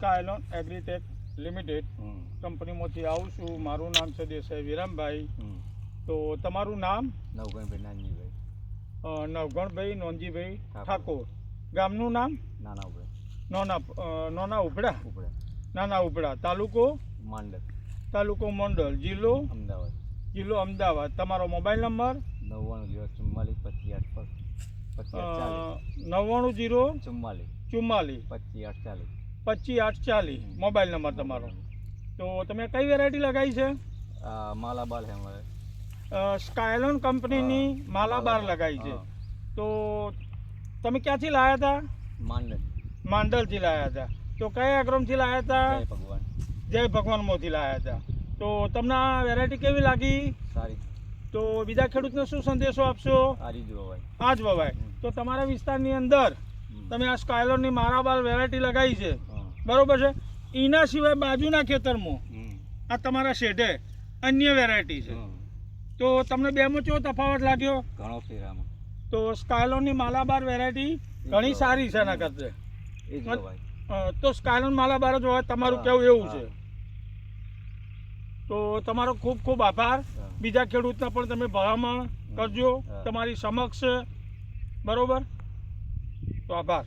Skylon agritech limited કંપનીમાંથી આવું છું. મારું નામ છે દેસાઈ વિરામભાઈ. તો તમારું નામ? નવગણભાઈ નાનજીભાઈ. નવગણભાઈ નોનજીભાઈ ઠાકોર. ગામનું નામ? નાના ઉપર નોના નોના ઉપડા? નાના ઉપડા. તાલુકો? માંડલ. તાલુકો મંડળ જિલ્લો? અમદાવાદ. જિલ્લો અમદાવાદ. તમારો મોબાઈલ નંબર? નવ્વાણું જીરો ચુમ્માલીસ પચીસ આઠ નવ્વાણું જીરો ચુમ્માલીસ ચુમ્માલીસ પચીસ આઠ ચાલીસ પચીસ આઠ ચાલીસ. મોબાઈલ નંબર તમારો. તો તમે કઈ વેરાયટી લગાવી છે? માલાબાર માલાબાલ હે અમારે અ, સ્કાયલોન કંપનીની માલાબાર લગાવી છે. તો તમે ક્યાંથી લાવ્યા હતા? માંડલ. માંડલથી લાવ્યા હતા. તો કયા આગ્રમથી લાવ્યા હતા? જય ભગવાન. જય ભગવાનમાંથી લાવ્યા હતા. તો તમને આ વેરાયટી કેવી લાગી? સારી. તો બીજા ખેડૂતને શું સંદેશો આપશો? સારી જ હોય આ જ વવાય તો તમારા વિસ્તારની અંદર તમે આ સ્કાયલોનની મારાબાર વેરાયટી લગાવી છે. બરોબર છે? એના સિવાય બાજુના ખેતરમાં આ તમારા શેઢે અન્ય વેરાયટી છે. તો તમને બેમાં કેવો તફાવત લાગ્યો? ઘણો ફેર આમાં તો સ્કાયલોનની માલાબાર વેરાયટી ઘણી સારી છે એના કરતા. તો સ્કાયલોન માલાબાર જ હોય તમારું કેવું એવું છે? તો તમારો ખૂબ ખૂબ આભાર. બીજા ખેડૂતના પણ તમે ભલામણ કરજો. તમારી સમક્ષ. બરોબર? તો આભાર.